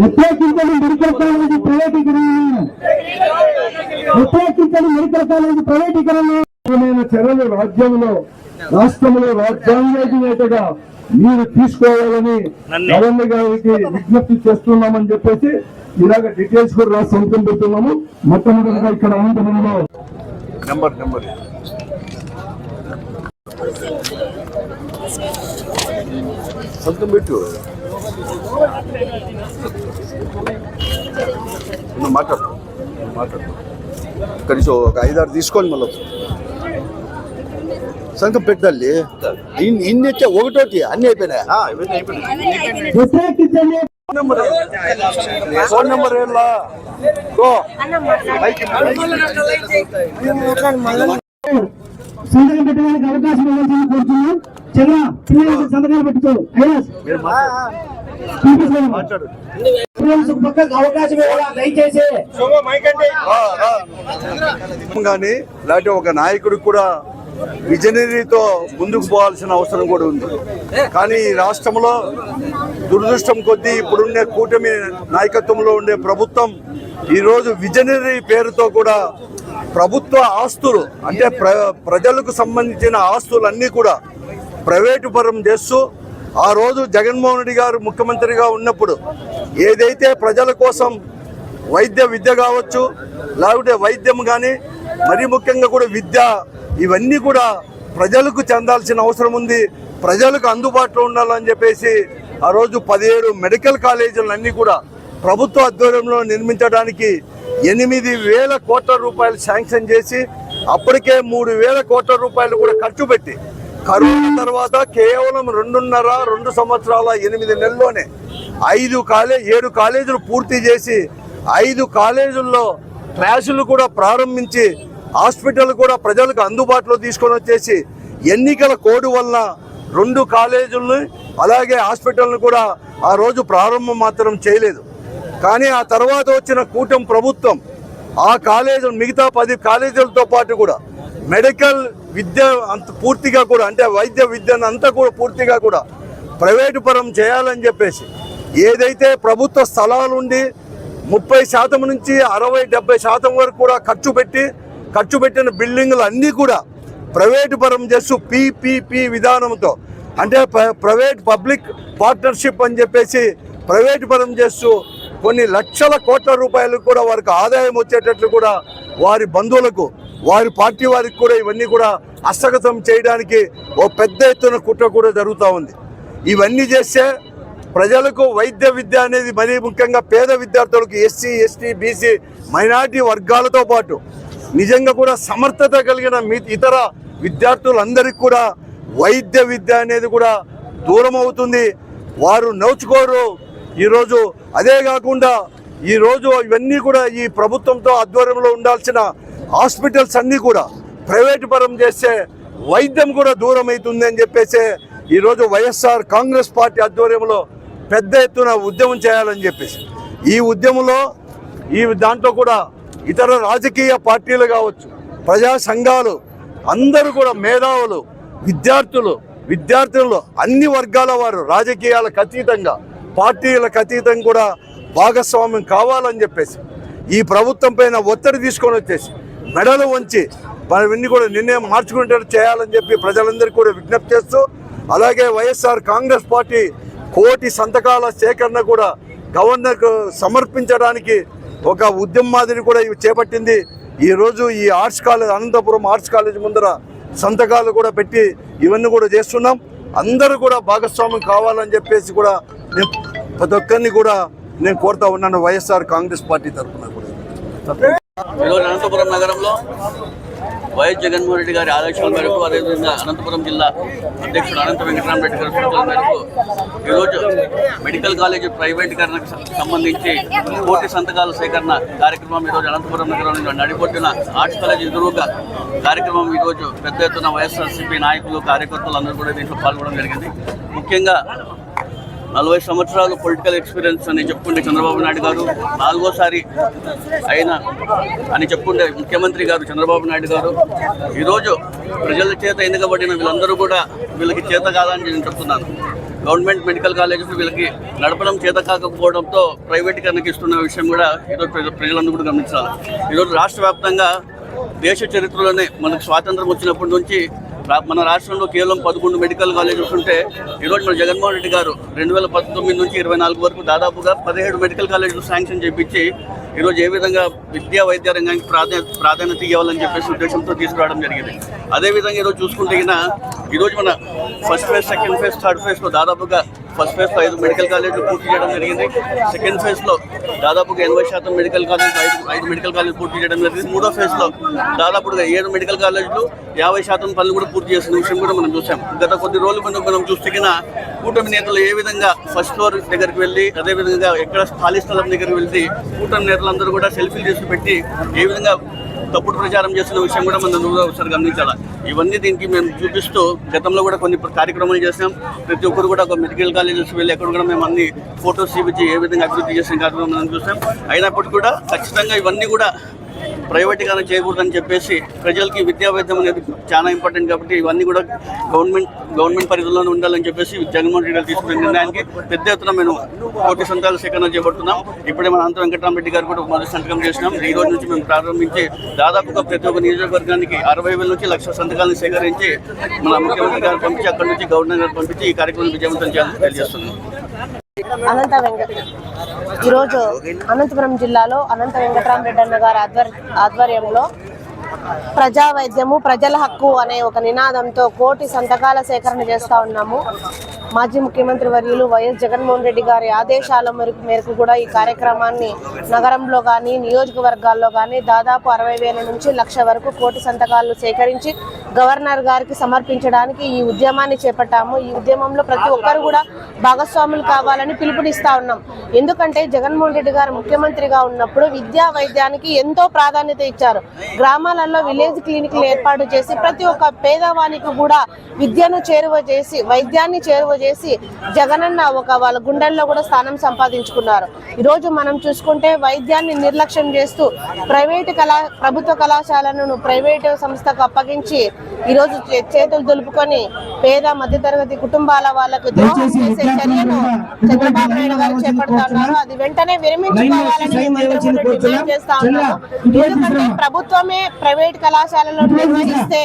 వ్యతిరేకించని medical college ప్రైవేటీకరణ. వ్యతిరేకించని medical college ప్రైవేటీకరణ. చర్యలు రాజ్యంలో రాష్ట్రంలో రాజ్యాంగేతగా మీరు తీసుకోవాలని గవర్నర్ గారికి విజ్ఞప్తి చేస్తున్నామని చెప్పేసి ఇలాగ డీటెయిల్స్ కూడా రాసి సొంతం పెడుతున్నాము. మొట్టమొదటిగా ఇక్కడ అనంతపురంలో నెంబర్ నెంబర్ సొంతం పెట్టు. మాట్లాడు. మాట్లాడు. ఇక్కడి నుంచి ఒక ఐదారు తీసుకొని మళ్ళీ సంఘం పెట్టాలి. ఇన్ని వచ్చా ఒకటోటి అన్ని అయిపోయినాయా? ఫోన్ నెంబర్ సంతకం పెట్టడానికి అవకాశం ఇవ్వాల్సింది కోరుతున్నాం. చంద్ర సంతకాలు పెట్టుకో ఐఎస్. కానీ లేకపోతే ఒక నాయకుడికి కూడా విజనరీతో ముందుకు పోవాల్సిన అవసరం కూడా ఉంది. కానీ ఈ రాష్ట్రంలో దురదృష్టం కొద్దీ ఇప్పుడుండే కూటమి నాయకత్వంలో ఉండే ప్రభుత్వం ఈరోజు విజనరీ పేరుతో కూడా ప్రభుత్వ ఆస్తులు అంటే ప్ర ప్రజలకు సంబంధించిన ఆస్తులన్నీ కూడా ప్రైవేటు పరం చేస్తూ ఆ రోజు జగన్మోహన్ రెడ్డి గారు ముఖ్యమంత్రిగా ఉన్నప్పుడు ఏదైతే ప్రజల కోసం వైద్య విద్య కావచ్చు లేకపోతే వైద్యం కానీ మరీ ముఖ్యంగా కూడా విద్య ఇవన్నీ కూడా ప్రజలకు చెందాల్సిన అవసరం ఉంది. ప్రజలకు అందుబాటులో ఉండాలని చెప్పేసి ఆ రోజు పదిహేడు మెడికల్ కాలేజీలన్నీ కూడా ప్రభుత్వ ఆధ్వర్యంలో నిర్మించడానికి ఎనిమిది వేల కోట్ల రూపాయలు శాంక్షన్ చేసి అప్పటికే మూడు వేల కోట్ల రూపాయలు కూడా ఖర్చు పెట్టి కరోనా తర్వాత కేవలం రెండున్నర రెండు సంవత్సరాల ఎనిమిది నెలల్లోనే ఐదు కాలే ఏడు కాలేజీలు పూర్తి చేసి ఐదు కాలేజీల్లో క్లాసులు కూడా ప్రారంభించి హాస్పిటల్ కూడా ప్రజలకు అందుబాటులో తీసుకొని వచ్చేసి ఎన్నికల కోడ్ వల్ల రెండు కాలేజీలను అలాగే హాస్పిటల్ను కూడా ఆ రోజు ప్రారంభం మాత్రం చేయలేదు. కానీ ఆ తర్వాత వచ్చిన కూటమి ప్రభుత్వం ఆ కాలేజీ మిగతా పది కాలేజీలతో పాటు కూడా మెడికల్ విద్య అంత పూర్తిగా కూడా అంటే వైద్య విద్యను అంతా కూడా పూర్తిగా కూడా ప్రైవేటు పరం చేయాలని చెప్పేసి ఏదైతే ప్రభుత్వ స్థలాలు ఉండి ముప్పై శాతం నుంచి అరవై డెబ్బై శాతం వరకు కూడా ఖర్చు పెట్టి ఖర్చు పెట్టిన బిల్డింగ్లు అన్నీ కూడా ప్రైవేటు పరం చేస్తూ పీపీపీ విధానంతో అంటే ప్ర- ప్రైవేట్ పబ్లిక్ పార్ట్నర్షిప్ అని చెప్పేసి ప్రైవేటు పరం చేస్తూ కొన్ని లక్షల కోట్ల రూపాయలు కూడా వారికి ఆదాయం వచ్చేటట్లు కూడా వారి బంధువులకు వారి పార్టీ వారికి కూడా ఇవన్నీ కూడా హస్తగతం చేయడానికి ఓ పెద్ద ఎత్తున కుట్ర కూడా జరుగుతూ ఉంది. ఇవన్నీ చేస్తే ప్రజలకు వైద్య విద్య అనేది మరీ ముఖ్యంగా పేద విద్యార్థులకు ఎస్సీ ఎస్టీ బీసీ మైనార్టీ వర్గాలతో పాటు నిజంగా కూడా సమర్థత కలిగిన మీ ఇతర విద్యార్థులందరికీ కూడా వైద్య విద్య అనేది కూడా దూరం అవుతుంది వారు నోచుకోరు ఈరోజు అదే కాకుండా ఈరోజు ఇవన్నీ కూడా ఈ ప్రభుత్వంతో ఆధ్వర్యంలో ఉండాల్సిన హాస్పిటల్స్ అన్నీ కూడా ప్రైవేటు పరం చేస్తే వైద్యం కూడా దూరం అవుతుంది అని చెప్పేసి ఈరోజు వైఎస్ఆర్ కాంగ్రెస్ పార్టీ ఆధ్వర్యంలో పెద్ద ఎత్తున ఉద్యమం చేయాలని చెప్పేసి. ఈ ఉద్యమంలో ఈ దాంట్లో కూడా ఇతర రాజకీయ పార్టీలు కావచ్చు ప్రజా సంఘాలు అందరూ కూడా మేధావులు విద్యార్థులు విద్యార్థులు అన్ని వర్గాల వారు రాజకీయాలకు అతీతంగా పార్టీలకు అతీతం కూడా భాగస్వామ్యం కావాలని చెప్పేసి ఈ ప్రభుత్వం పైన ఒత్తిడి తీసుకొని వచ్చేసి మెడలు వంచి మనవన్నీ కూడా నిర్ణయం మార్చుకునేటట్టు చేయాలని చెప్పి ప్రజలందరికీ కూడా విజ్ఞప్తి చేస్తూ అలాగే వైఎస్ఆర్ కాంగ్రెస్ పార్టీ కోటి సంతకాల సేకరణ కూడా గవర్నర్కు సమర్పించడానికి ఒక ఉద్యమ మాదిరి కూడా ఇవి చేపట్టింది. ఈరోజు ఈ arts college Anantapuram arts college ముందర సంతకాలు కూడా పెట్టి ఇవన్నీ కూడా చేస్తున్నాం. అందరూ కూడా భాగస్వామ్యం కావాలని చెప్పేసి కూడా నేను ప్రతి ఒక్కరిని కూడా నేను కోరుతా ఉన్నాను వైఎస్ఆర్ కాంగ్రెస్ పార్టీ తరఫున కూడా. ఈరోజు అనంతపురం నగరంలో వైఎస్ జగన్మోహన్ రెడ్డి గారి ఆదేశాల మేరకు అదేవిధంగా అనంతపురం జిల్లా అధ్యక్షుడు అనంత వెంకటరామరెడ్డి గారి సూచనల మేరకు ఈరోజు మెడికల్ కాలేజీ ప్రైవేటీకరణకు సంబంధించి కోటి సంతకాల సేకరణ కార్యక్రమం ఈరోజు అనంతపురం నగరంలో నడిపొట్టిన ఆర్ట్స్ కాలేజ్ ఎదురుగా కార్యక్రమం ఈరోజు పెద్ద ఎత్తున వైఎస్ఆర్సీపీ నాయకులు కార్యకర్తలు అందరూ కూడా దీంట్లో పాల్గొనడం జరిగింది. ముఖ్యంగా నలభై సంవత్సరాలు పొలిటికల్ ఎక్స్పీరియన్స్ అని చెప్పుకుంటే చంద్రబాబు నాయుడు గారు నాలుగోసారి అయిన అని చెప్పుకుంటే ముఖ్యమంత్రి గారు చంద్రబాబు నాయుడు గారు. ఈరోజు ప్రజల చేత ఎన్నికబడిన వీళ్ళందరూ కూడా వీళ్ళకి చేత కాదని నేను చెప్తున్నాను. గవర్నమెంట్ మెడికల్ కాలేజెస్ వీళ్ళకి నడపడం చేత కాకపోవడంతో ప్రైవేటీకరణకి ఇస్తున్న విషయం కూడా ఈరోజు ప్రజ- ప్రజలందరూ కూడా గమనించాలి. ఈరోజు రాష్ట్ర వ్యాప్తంగా దేశ చరిత్రలోనే మనకు స్వాతంత్రం వచ్చినప్పటి నుంచి మన రాష్ట్రంలో కేవలం పదకొండు మెడికల్ కాలేజెస్ ఉంటే ఈరోజు మన జగన్మోహన్ రెడ్డి గారు రెండు వేల పంతొమ్మిది నుంచి ఇరవై నాలుగు వరకు దాదాపుగా పదిహేడు మెడికల్ కాలేజీలు శాంక్షన్ చేయించి ఈరోజు ఏ విధంగా విద్యా వైద్య రంగానికి ప్రాధాన్యత ప్రాధాన్యత ఇవ్వాలని చెప్పేసి ఉద్దేశంతో తీసుకురావడం జరిగింది. అదేవిధంగా ఈరోజు చూసుకుంటే గిన ఈరోజు మన first phase second phase third ఫేజ్లో దాదాపుగా ఫస్ట్ ఫేజ్లో ఐదు మెడికల్ కాలేజీలు పూర్తి చేయడం జరిగింది. సెకండ్ ఫేజ్లో దాదాపుగా ఎనభై శాతం మెడికల్ కాలేజీలు ఐదు ఐదు మెడికల్ కాలేజీలు పూర్తి చేయడం జరిగింది. మూడో ఫేజ్లో దాదాపుగా ఏడు మెడికల్ కాలేజీలు యాభై శాతం పనులు కూడా పూర్తి చేసిన విషయం కూడా మనం చూసాం గత కొద్ది రోజుల ముందు మనం చూస్తే కూటమి నేతలు ఏ విధంగా ఫస్ట్ ఫ్లోర్ దగ్గరికి వెళ్ళి అదేవిధంగా ఎక్కడ ఖాళీ స్థలం దగ్గరికి వెళ్ళి కూటమి నేతలందరూ కూడా సెల్ఫీలు చేసి పెట్టి ఏ విధంగా తప్పుడు ప్రచారం చేస్తున్న విషయం కూడా మనం ఒకసారి గమనించాలి? ఇవన్నీ దీనికి మేము చూపిస్తూ గతంలో కూడా కొన్ని కార్యక్రమాలు చేసాం ప్రతి ఒక్కరు కూడా ఒక మెడికల్ కాలేజెస్ వెళ్ళి అక్కడ కూడా మేము అన్ని ఫొటోస్ చూపించి ఏ విధంగా అభివృద్ధి చేసిన కార్యక్రమం మనం చూసాం అయినప్పటికీ కూడా ఖచ్చితంగా ఇవన్నీ కూడా ప్రైవేటీకరణ చేయకూడదని చెప్పేసి ప్రజలకి విద్యా అనేది చాలా ఇంపార్టెంట్ కాబట్టి ఇవన్నీ కూడా గవర్నమెంట్ గవర్నమెంట్ పరిధిలోనే ఉండాలని చెప్పేసి జగన్మోహన్ రెడ్డి తీసుకున్న నిర్ణయానికి పెద్ద ఎత్తున మేము కోటి సంతాలు సేకరణ చేపడుతున్నాం. ఇప్పుడే మన అంత వెంకటరామరెడ్డి గారు కూడా మొదటి సంతకం చేసినాం. ఈ రోజు నుంచి మేము ప్రారంభించి దాదాపుగా ప్రతి ఒక్క నియోజకవర్గానికి అరవై వేల నుంచి లక్ష సంతకాలను సేకరించి మన ముఖ్యమంత్రి గారు పంపించి అక్కడి నుంచి గవర్నర్ గారు పంపించి ఈ కార్యక్రమం విజయవంతం చేయాలని తెలియజేస్తున్నాం. అనంత వెంకట ఈరోజు అనంతపురం జిల్లాలో అనంత వెంకటరామరెడ్డి అన్న గారి ఆధ్వర్ ఆధ్వర్యంలో ప్రజా వైద్యము ప్రజల హక్కు అనే ఒక నినాదంతో కోటి సంతకాల సేకరణ చేస్తా ఉన్నాము. మాజీ ముఖ్యమంత్రి వర్యులు వైఎస్ జగన్మోహన్ రెడ్డి గారి ఆదేశాల మేరకు మేరకు కూడా ఈ కార్యక్రమాన్ని నగరంలో కానీ నియోజకవర్గాల్లో కానీ దాదాపు అరవై వేల నుంచి లక్ష వరకు కోటి సంతకాలు సేకరించి గవర్నర్ గారికి సమర్పించడానికి ఈ ఉద్యమాన్ని చేపట్టాము. ఈ ఉద్యమంలో ప్రతి ఒక్కరు కూడా భాగస్వాములు కావాలని పిలుపునిస్తా ఉన్నాం. ఎందుకంటే జగన్మోహన్ రెడ్డి గారు ముఖ్యమంత్రిగా ఉన్నప్పుడు విద్యా వైద్యానికి ఎంతో ప్రాధాన్యత ఇచ్చారు. గ్రామాలలో విలేజ్ క్లినిక్లు ఏర్పాటు చేసి ప్రతి ఒక్క పేదవానికి కూడా విద్యను చేరువ చేసి వైద్యాన్ని చేరువ చేసి జగనన్న ఒక వాళ్ళ గుండెల్లో కూడా స్థానం సంపాదించుకున్నారు. ఈరోజు మనం చూసుకుంటే వైద్యాన్ని నిర్లక్ష్యం చేస్తూ ప్రైవేటు కళా ప్రభుత్వ కళాశాలను ప్రైవేటు సంస్థకు అప్పగించి ఈరోజు చేతులు దులుపుకొని పేద మధ్యతరగతి కుటుంబాల వాళ్ళకు ద్రోహం చేసే చర్యను చంద్రబాబు నాయుడు గారు చేపడుతున్నారు. అది వెంటనే విరమించుకోవాలని చేస్తా ఎందుకంటే ప్రభుత్వమే ప్రైవేట్ కళాశాలలో నిర్వహిస్తే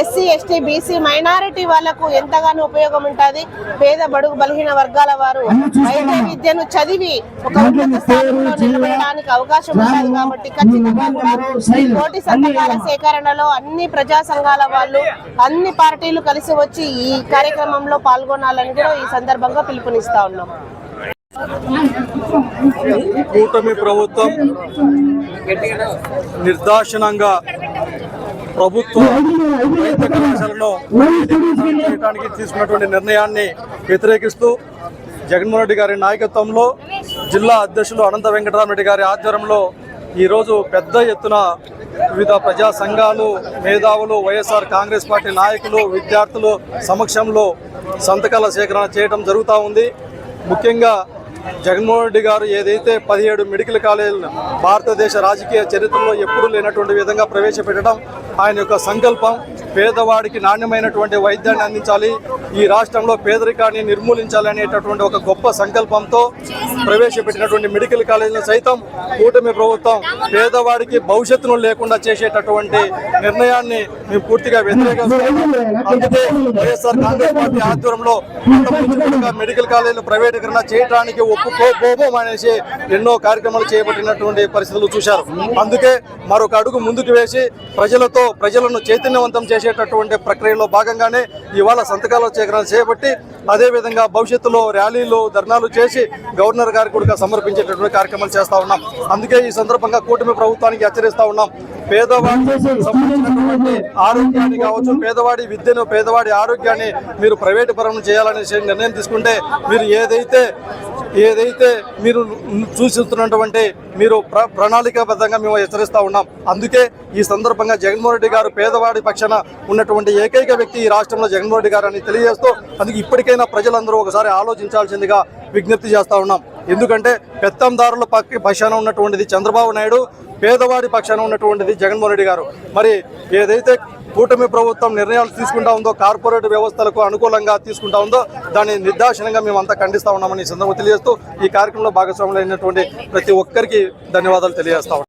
ఎస్సీ ఎస్టీ బీసీ మైనారిటీ వాళ్ళకు ఎంతగానో ఉపయోగం ఉంటుంది. పేద బడుగు బలహీన వర్గాల వారు వైద్య విద్యను చదివి ఒక ఉన్నత స్థానంలో నిలబడడానికి అవకాశం ఉంటుంది కాబట్టి ఖచ్చితంగా కోటి సంతకాల సేకరణలో అన్ని ప్రజా సంఘాల వాళ్ళు అన్ని పార్టీలు కలిసి వచ్చి ఈ కార్యక్రమంలో పాల్గొనాలని కూడా ఈ సందర్భంగా పిలుపునిస్తా ఉన్నాం. కూటమి ప్రభుత్వం నిర్దాక్షిణంగా ప్రభుత్వ కళాశాలను చేయడానికి తీసుకున్నటువంటి నిర్ణయాన్ని వ్యతిరేకిస్తూ జగన్మోహన్ రెడ్డి గారి నాయకత్వంలో జిల్లా అధ్యక్షులు అనంత వెంకటరామరెడ్డి గారి ఆధ్వర్యంలో ఈరోజు పెద్ద ఎత్తున వివిధ ప్రజా సంఘాలు మేధావులు వైఎస్ఆర్ కాంగ్రెస్ పార్టీ నాయకులు విద్యార్థులు సమక్షంలో సంతకాల సేకరణ చేయడం జరుగుతూ ఉంది. ముఖ్యంగా జగన్మోహన్ రెడ్డి గారు ఏదైతే పదిహేడు మెడికల్ కాలేజీలను భారతదేశ రాజకీయ చరిత్రలో ఎప్పుడూ లేనటువంటి విధంగా ప్రవేశపెట్టడం ఆయన యొక్క సంకల్పం. పేదవాడికి నాణ్యమైనటువంటి వైద్యాన్ని అందించాలి. ఈ రాష్ట్రంలో పేదరికాన్ని నిర్మూలించాలనేటటువంటి ఒక గొప్ప సంకల్పంతో ప్రవేశపెట్టినటువంటి మెడికల్ కాలేజీలను సైతం కూటమి ప్రభుత్వం పేదవాడికి భవిష్యత్తును లేకుండా చేసేటటువంటి నిర్ణయాన్ని మేము పూర్తిగా వ్యతిరేకిస్తున్నాము అందుకే వైఎస్ఆర్ కాంగ్రెస్ పార్టీ ఆధ్వర్యంలో మెడికల్ కాలేజీలు ప్రైవేటీకరణ చేయడానికి ఒప్పుకోబోమం అనేసి ఎన్నో కార్యక్రమాలు చేపట్టినటువంటి పరిస్థితులు చూశారు. అందుకే మరొక అడుగు ముందుకు వేసి ప్రజలతో ప్రజలను చైతన్యవంతం చేసి చేసేటటువంటి ప్రక్రియలో భాగంగానే ఇవాళ సంతకాల సేకరణ చేపట్టి అదేవిధంగా భవిష్యత్తులో ర్యాలీలు ధర్నాలు చేసి గవర్నర్ గారికి కూడా సమర్పించేటటువంటి కార్యక్రమాలు చేస్తూ ఉన్నాం. అందుకే ఈ సందర్భంగా కూటమి ప్రభుత్వానికి హెచ్చరిస్తూ ఉన్నాం. పేదవాడికి సంబంధించినటువంటి ఆరోగ్యాన్ని కావచ్చు పేదవాడి విద్యను పేదవాడి ఆరోగ్యాన్ని మీరు ప్రైవేటు పరం చేయాలనే నిర్ణయం తీసుకుంటే మీరు ఏదైతే ఏదైతే మీరు సూచిస్తున్నటువంటి మీరు ప్ర ప్రణాళికాబద్ధంగా మేము హెచ్చరిస్తా ఉన్నాం. అందుకే ఈ సందర్భంగా జగన్మోహన్ రెడ్డి గారు పేదవాడి పక్షాన ఉన్నటువంటి ఏకైక వ్యక్తి ఈ రాష్ట్రంలో జగన్మోహన్ రెడ్డి గారు అని తెలియజేస్తూ అందుకే ఇప్పటికైనా ప్రజలందరూ ఒకసారి ఆలోచించాల్సిందిగా విజ్ఞప్తి చేస్తా ఉన్నాం. ఎందుకంటే పెత్తందారుల పక్క పక్షాన ఉన్నటువంటిది చంద్రబాబు నాయుడు పేదవాడి పక్షాన ఉన్నటువంటిది జగన్మోహన్ రెడ్డి గారు. మరి ఏదైతే కూటమి ప్రభుత్వం నిర్ణయాలు తీసుకుంటా ఉందో కార్పొరేట్ వ్యవస్థలకు అనుకూలంగా తీసుకుంటా ఉందో దాన్ని నిర్దాక్షిణంగా మేము అంతా ఖండిస్తా ఉన్నామని ఈ సందర్భంగా తెలియజేస్తూ ఈ కార్యక్రమంలో భాగస్వాములు అయినటువంటి ప్రతి ఒక్కరికి ధన్యవాదాలు తెలియజేస్తా